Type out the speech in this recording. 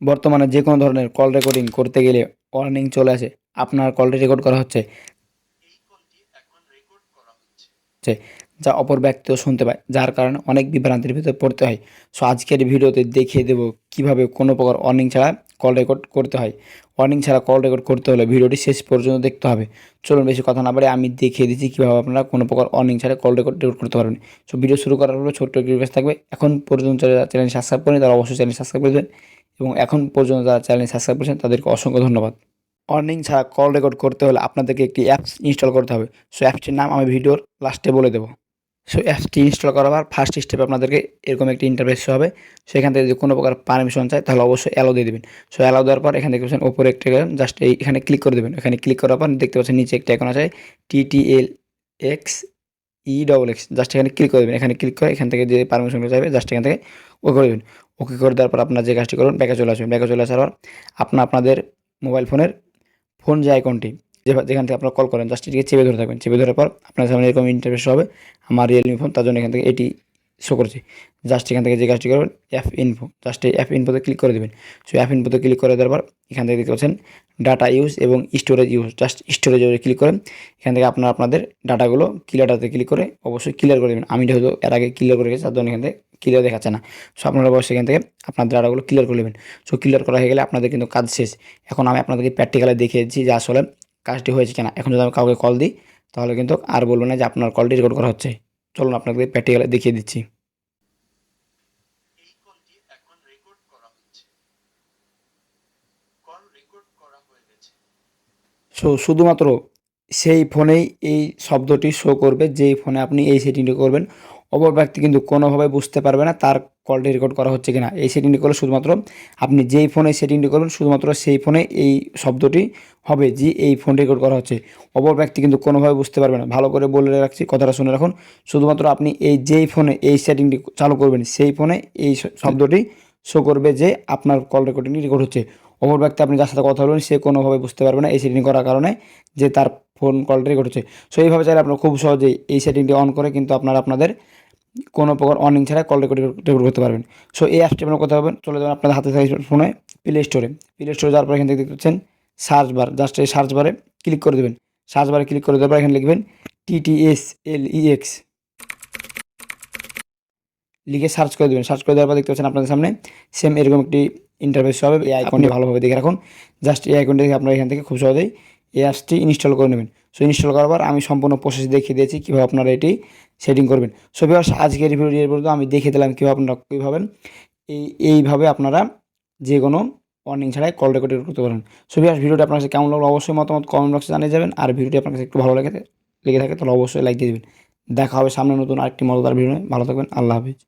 বর্তমানে যে কোনো ধরনের কল রেকর্ডিং করতে গেলে ওয়ার্নিং চলে আসে। আপনার কলটি রেকর্ড করা হচ্ছে। যা অপর ব্যক্তিও শুনতে পায়, যার কারণে অনেক বিভ্রান্তির ভিতরে পড়তে হয়। সো আজকের ভিডিওতে দেখিয়ে দেব কীভাবে কোনো প্রকার ওয়ার্নিং ছাড়া কল রেকর্ড করতে হয়। ওয়ার্নিং ছাড়া কল রেকর্ড করতে হলে ভিডিওটি শেষ পর্যন্ত দেখতে হবে। চলুন বেশি কথা না বলে আমি দেখিয়ে দিচ্ছি কীভাবে আপনারা কোনো প্রকার ওয়ার্নিং ছাড়া কল রেকর্ড রেকর্ড করতে পারবেন। সো ভিডিও শুরু করার পরে ছোট্ট একটি রিকোয়েস্ট থাকবে। এখন পর্যন্ত চ্যানেল সাবস্ক্রাইব করেন, তারা অবশ্যই চ্যানেল সাবস্ক্রাইব করে দেবেন। এবং এখন পর্যন্ত যারা চ্যানেল সাবস্ক্রাইব করেছেন, তাদেরকে অসংখ্য ধন্যবাদ। অর্নিং ছাড়া কল রেকর্ড করতে হলে আপনাদেরকে একটি অ্যাপস ইনস্টল করতে হবে। সো অ্যাপসটির নাম আমি ভিডিওর লাস্টে বলে দেবো। সো অ্যাপসটি ইনস্টল করার পর ফার্স্ট স্টেপে আপনাদেরকে এরকম একটি ইন্টারফেস হবে। সেখান থেকে যদি কোনো প্রকার পারমিশন চায়, তাহলে অবশ্যই অ্যালো দিয়ে দেবেন। সো অ্যালো দেওয়ার পর এখানে দেখতে পাচ্ছেন ওপরে একটা জাস্ট এই এখানে ক্লিক করে দেবেন। এখানে ক্লিক করার পর দেখতে পাচ্ছেন নিচে একটা এখন আছে TTL X E double X just এখানে ক্লিক করে দেবেন। এখানে ক্লিক করে এখান থেকে যে পারমিশনগুলো চাইবে জাস্ট এখান থেকে ও করে দেবেন। ওকে করে দেওয়ার পর আপনার যে কাজটি করুন ব্যাকে চলে আসবেন। ব্যাকে চলে আসার পর আপনার আপনাদের মোবাইল ফোনের ফোন যে আইকনটি যেখান থেকে আপনারা কল করেন জাস্ট এটিকে চেপে ধরে থাকবেন। চেপে ধরার পর আপনার সামনে এরকম ইন্টারফেস হবে। আমার রিয়েলমি ফোন তার জন্য এখান থেকে এটি শো করছে। জাস্ট এখান থেকে যে কাজটি করবেন অ্যাপ ইনফো জাস্ট এই অ্যাপ ইনফোতে ক্লিক করে দেবেন। সো অ্যাপ ইনফোতে ক্লিক করে দেওয়ার পর এখান থেকে দেখতে পাচ্ছেন ডাটা ইউজ এবং স্টোরেজ ইউজ জাস্ট স্টোরেজে ক্লিক করেন। এখান থেকে আপনারা আপনাদের ডাটাগুলো ক্লিয়ারটাতে ক্লিক করে অবশ্যই ক্লিয়ার করে দেবেন। আমি যেহেতু এর আগে ক্লিয়ার করে গেছি, তার জন্য এখান থেকে ক্লিয়ার দেখাচ্ছে না। সো আপনারা অবশ্যই এখান থেকে আপনাদের ডাটাগুলো ক্লিয়ার করে নেবেন। সো ক্লিয়ার করা হয়ে গেলে আপনাদের কিন্তু কাজ শেষ। এখন আমি আপনাদেরকে প্র্যাকটিক্যালে দেখিয়ে দিচ্ছি যে আসলে কাজটি হয়েছে কিনা। এখন যদি আমি কাউকে কল দিই তাহলে কিন্তু আর বলব না যে আপনার কলটি রেকর্ড করা হচ্ছে। চলুন আপনাকে প্র্যাকটিক্যালে দেখিয়ে দিচ্ছি। সো শুধুমাত্র সেই ফোনেই এই শব্দটি শো করবে। যেই ফোনে আপনি এই সেটিংটি করবেন অপর ব্যক্তি কিন্তু কোনোভাবে বুঝতে পারবে না তার কলটি রেকর্ড করা হচ্ছে কিনা। এই সেটিংটি করলে শুধুমাত্র আপনি যেই ফোনে সেটিংটি করবেন, শুধুমাত্র সেই ফোনে এই শব্দটি হবে যে এই ফোন রেকর্ড করা হচ্ছে। অপর ব্যক্তি কিন্তু কোনোভাবে বুঝতে পারবে না। ভালো করে বলে রাখছি, কথাটা শুনে রাখুন। শুধুমাত্র আপনি এই যেই ফোনে এই সেটিংটি চালু করবেন, সেই ফোনে এই শব্দটি শো করবে যে আপনার কল রেকর্ডিংটি রেকর্ড হচ্ছে। অপর ব্যক্তি আপনি যার সাথে কথা বলবেন, সে কোনোভাবে বুঝতে পারবে না এই সেটিং করার কারণে যে তার ফোন কলটি রেকর্ড হচ্ছে। সো এইভাবে চাইলে আপনারা খুব সহজেই এই সেটিংটি অন করে কিন্তু আপনারা আপনাদের কোনো প্রকার অনিং ছাড়া কল রেকর্ড রেকর্ড করতে পারবেন। সো এই অ্যাপটি আপনার কোথায় পাবেন চলে যাবেন আপনাদের হাতে থাকে ফোনে প্লে স্টোরে প্লে স্টোরে যাওয়ার পর এখান থেকে দেখতে পাচ্ছেন সার্চ বার জাস্ট এই সার্চ বারে ক্লিক করে দেবেন। সার্চ বারে ক্লিক করে দেওয়ার পর এখানে লিখবেন টিটিএস এল ইএক্স লিখে সার্চ করে দেবেন। সার্চ করে দেওয়ার পর দেখতে পাচ্ছেন আপনাদের সামনে সেম এরকম একটি ইন্টারফেস হবে। এই আইকনটি ভালোভাবে দেখে রাখুন। জাস্ট এই আইকনটি দেখে আপনারা এখান থেকে খুব সহজেই এই অ্যাপসটি ইনস্টল করে নেবেন। সো ইনস্টল করার পর আমি সম্পূর্ণ প্রসেস দেখিয়ে দিয়েছি কীভাবে আপনারা এটি সেটিং করবেন। সো বিভার্স আজকের ভিডিও পর্যন্ত আমি দেখিয়ে দিলাম কীভাবে আপনারা কীভাবে এই, এইভাবে আপনারা যে কোনো ওয়ার্নিং ছাড়াই কল রেকর্ড করতে পারেন। সো বিভার্স ভিডিওটি আপনার কাছে কেমন লাগল অবশ্যই মতামত কমেন্ট বক্সে জানিয়ে যাবেন। আর ভিডিওটি আপনার কাছে একটু ভালো লাগে লেগে থাকে তাহলে অবশ্যই লাইক দিয়ে দেবেন। দেখা হবে সামনে নতুন আরেকটি মজাদার ভিডিও ভালো থাকবেন, আল্লাহ হাফিজ।